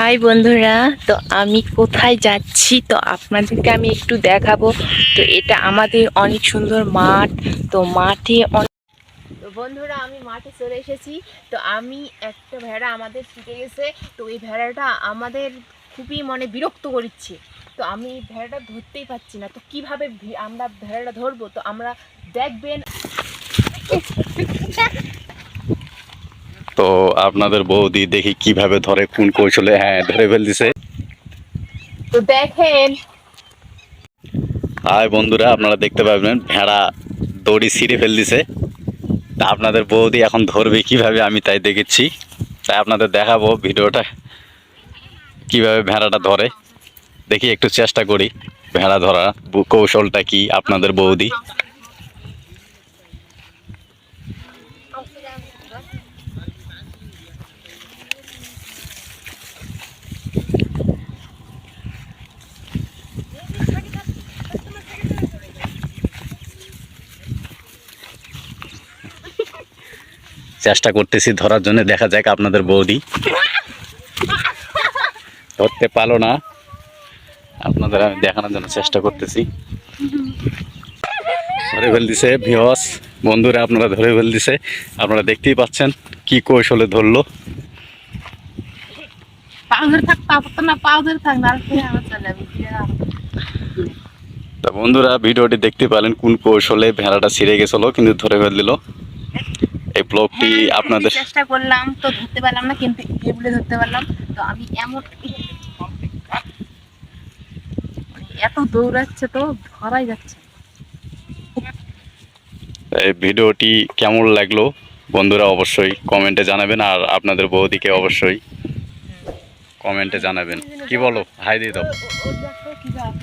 High বন্ধুরা, তো আমি কোথায় যাচ্ছি? তো আপনাদেরকে আমি একটু দেখাবো। তো এটা আমাদের অনেক সুন্দর মাঠ, তো মাঠে অনেক বন্ধুরা, আমি মাঠে চলে এসেছি। তো আমি একটা ভেড়া আমাদের শিখে গেছে। তো এই ভেড়াটা আমাদের খুবই মানে বিরক্ত করছে তো আমি ভেড়াটা ধরতেই পারছি না। তো কীভাবে আমরা ভেড়াটা ধরবো? তো আমরা দেখবেন আপনাদের বৌদি দেখি কীভাবে ধরে কোন কৌশলে হ্যাঁ ধরে ফেলতেছে। তো দেখেন। হাই বন্ধুরা আপনারা দেখতে পাবেন ভেড়া দড়ি ছিঁড়ে ফেল দিছে তা আপনাদের বৌদি এখন ধরবে কীভাবে আমি তাই দেখেছি। তাই আপনাদের দেখাবো ভিডিওটা কীভাবে ভেড়াটা ধরে। দেখি একটু চেষ্টা করি ভেড়া ধরা কৌশলটা কি আপনাদের বৌদি। চেষ্টা করতেছি ধরার জন্য। দেখা যাক আপনাদের বৌদি। ধরতে পারল না। আপনাদের আমি দেখানোর জন্য চেষ্টা করতেছি। ধরে ফেল দিছে ভিওস বন্ধুরা আপনারা ধরে ফেল দিছে আপনারা দেখতেই পাচ্ছেন কি কৌশলে ধরলো। তা বন্ধুরা ভিডিওটি দেখতে পেলেন কোন কৌশলে ভেড়াটা ছিঁড়ে গেছিল কিন্তু ধরে ফেল দিল এই ব্লগটি হ্যাঁ, আপনাদের চেষ্টা করলাম তো ধরতে পারলাম না কিন্তু টেবিলে ধরতে পারলাম। তো আমি এমন এত দৌড়াচ্ছে তো ধরাই যাচ্ছে। এই ভিডিওটি কেমন লাগল? বন্ধুরা অবশ্যই কমেন্টে জানাবেন আর আপনাদের বৌদিকে অবশ্যই কমেন্টে জানাবেন। কি বলো? হাই দিয়ে দাও।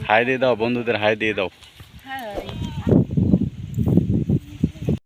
হাই দিয়ে দাও বন্ধুদের হাই দিয়ে দাও। হ্যাঁ